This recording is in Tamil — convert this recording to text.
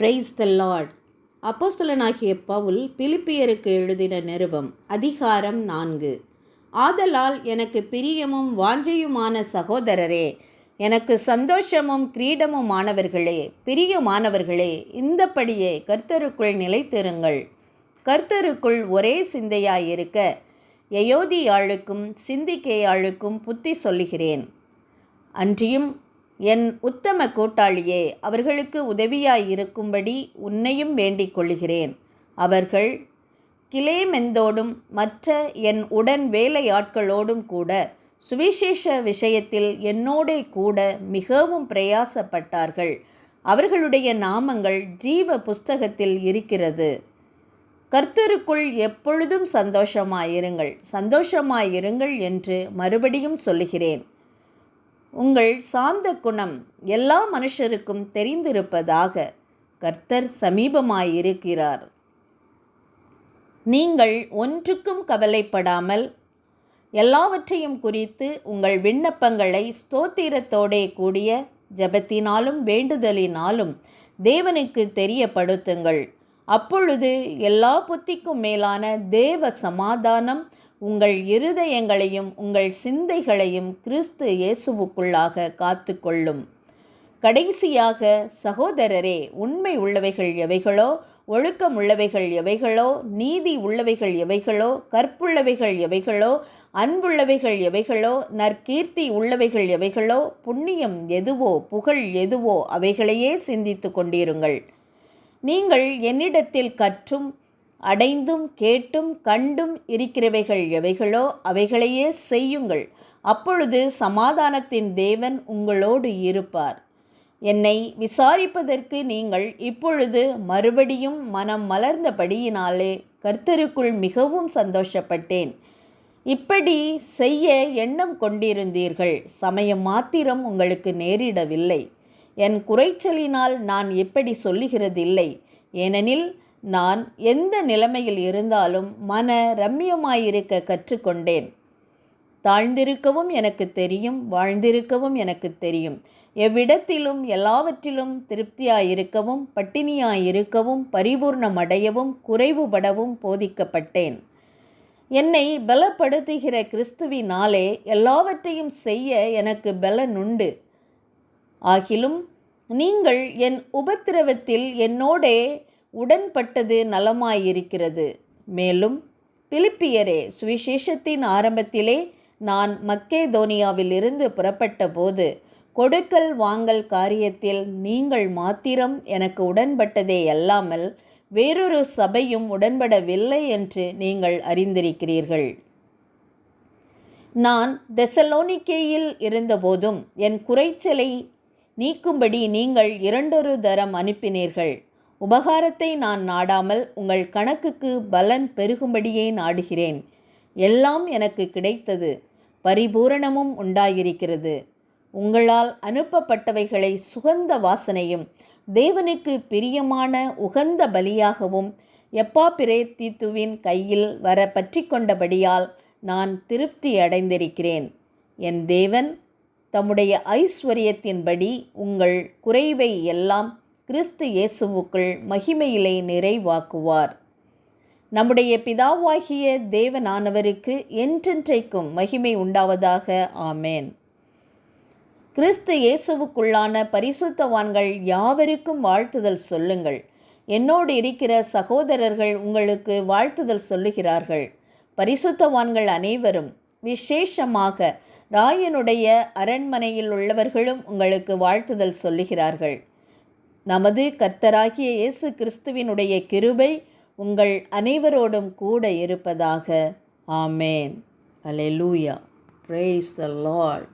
பிரைஸ் த லார்ட் அப்போஸ்தலனாகிய பவுல் பிலிப்பியருக்கு எழுதின நிருபம் அதிகாரம் நான்கு. ஆதலால் எனக்கு பிரியமும் வாஞ்சையுமான சகோதரரே எனக்கு சந்தோஷமும் கிரீடமுமானவர்களே பிரியமானவர்களே இந்தப்படியே கர்த்தருக்குள் நிலைத்திருங்கள். கர்த்தருக்குள் ஒரே சிந்தையாயிருக்க எயோதியாளுக்கும் சிந்திக்கேயாளுக்கும் புத்தி சொல்லுகிறேன். அன்றியும் என் உத்தம கூட்டாளியே அவர்களுக்கு உதவியாயிருக்கும்படி உன்னையும் வேண்டிக் கொள்கிறேன். அவர்கள் கிளேமெந்தோடும் மற்ற என் உடன் வேலையாட்களோடும் கூட சுவிசேஷ விஷயத்தில் என்னோடே கூட மிகவும் பிரயாசப்பட்டார்கள். அவர்களுடைய நாமங்கள் ஜீவ புஸ்தகத்தில் இருக்கிறது. கர்த்தருக்குள் எப்பொழுதும் சந்தோஷமாயிருங்கள். சந்தோஷமாயிருங்கள் என்று மறுபடியும் சொல்லுகிறேன். உங்கள் சாந்த குணம் எல்லா மனுஷருக்கும் தெரிந்திருப்பதாக கர்த்தர் சமீபமாயிருக்கிறார். நீங்கள் ஒன்றுக்கும் கவலைப்படாமல் எல்லாவற்றையும் குறித்து உங்கள் விண்ணப்பங்களை ஸ்தோத்திரத்தோடே கூடிய ஜபத்தினாலும் வேண்டுதலினாலும் தேவனுக்கு தெரியப்படுத்துங்கள். அப்பொழுது எல்லா புத்திக்கும் மேலான தேவ சமாதானம் உங்கள் இருதயங்களையும் உங்கள் சிந்தைகளையும் கிறிஸ்து இயேசுவுக்குள்ளாக காத்து கொள்ளும் கடைசியாக சகோதரரே உண்மை உள்ளவைகள் எவைகளோ ஒழுக்கம் உள்ளவைகள் எவைகளோ நீதி உள்ளவைகள் எவைகளோ கற்புள்ளவைகள் எவைகளோ அன்புள்ளவைகள் எவைகளோ நற்கீர்த்தி உள்ளவைகள் எவைகளோ புண்ணியம் எதுவோ புகழ் எதுவோ அவைகளையே சிந்தித்து கொண்டிருங்கள். நீங்கள் என்னிடத்தில் கற்றும் அடைந்தும் கேட்டும் கண்டும் இருக்கிறவைகள் எவைகளோ அவைகளையே செய்யுங்கள். அப்பொழுது சமாதானத்தின் தேவன் உங்களோடு இருப்பார். என்னை விசாரிப்பதற்கு நீங்கள் இப்பொழுது மறுபடியும் மனம் மலர்ந்தபடியினாலே கர்த்தருக்குள் மிகவும் சந்தோஷப்பட்டேன். இப்படி செய்ய எண்ணம் கொண்டிருந்தீர்கள். சமயம் மாத்திரம் உங்களுக்கு நேரிடவில்லை. என் குறைச்சலினால் நான் எப்படி சொல்லுகிறதில்லை. ஏனெனில் நான் எந்த நிலைமையில் இருந்தாலும் மன ரம்யமாயிருக்க கற்றுக்கொண்டேன். தாழ்ந்திருக்கவும் எனக்கு தெரியும் வாழ்ந்திருக்கவும் எனக்கு தெரியும். எவ்விடத்திலும் எல்லாவற்றிலும் திருப்தியாயிருக்கவும் பட்டினியாயிருக்கவும் பரிபூர்ணமடையவும் குறைவுபடவும் போதிக்கப்பட்டேன். என்னை பலப்படுத்துகிற கிறிஸ்துவினாலே எல்லாவற்றையும் செய்ய எனக்கு பலனுண்டு. ஆகிலும் நீங்கள் என் உபத்திரவத்தில் என்னோடே உடன்பட்டது நலமாயிருக்கிறது. மேலும் பிலிப்பியரே சுவிசேஷத்தின் ஆரம்பத்திலே நான் மக்கேதோனியாவிலிருந்து புறப்பட்ட போது கொடுக்கல் வாங்கல் காரியத்தில் நீங்கள் மாத்திரம் எனக்கு உடன்பட்டதே அல்லாமல் வேறொரு சபையும் உடன்படவில்லை என்று நீங்கள் அறிந்திருக்கிறீர்கள். நான் தெசலோனிக்கேயில் இருந்தபோதும் என் குறைச்சலை நீக்கும்படி நீங்கள் இரண்டொரு தரம் அனுப்பினீர்கள். உபகாரத்தை நான் நாடாமல் உங்கள் கணக்குக்கு பலன் பெருகும்படியே நாடுகிறேன். எல்லாம் எனக்கு கிடைத்தது. பரிபூரணமும் உண்டாயிருக்கிறது. உங்களால் அனுப்பப்பட்டவைகளை சுகந்த வாசனையும் தேவனுக்கு பிரியமான உகந்த பலியாகவும் எப்பா பிரேத்தித்துவின் கையில் வர பற்றி கொண்டபடியால் நான் திருப்தி அடைந்திருக்கிறேன். என் தேவன் தம்முடைய ஐஸ்வர்யத்தின்படி உங்கள் குறைவை எல்லாம் கிறிஸ்து இயேசுவுக்குள் மகிமையிலே நிறைவாக்குவார். நம்முடைய பிதாவாகிய தேவனானவருக்கு என்றென்றைக்கும் மகிமை உண்டாவதாக. ஆமேன். கிறிஸ்து இயேசுவுக்குள்ளான பரிசுத்தவான்கள் யாவருக்கும் வாழ்த்துதல் சொல்லுங்கள். என்னோடு இருக்கிற சகோதரர்கள் உங்களுக்கு வாழ்த்துதல் சொல்லுகிறார்கள். பரிசுத்தவான்கள் அனைவரும் விசேஷமாக ராயனுடைய அரண்மனையில் உள்ளவர்களும் உங்களுக்கு வாழ்த்துதல் சொல்லுகிறார்கள். நமது கர்த்தராகிய இயேசு கிறிஸ்துவினுடைய கிருபை உங்கள் அனைவரோடும் கூட இருப்பதாக. Amen. Alleluia praise the Lord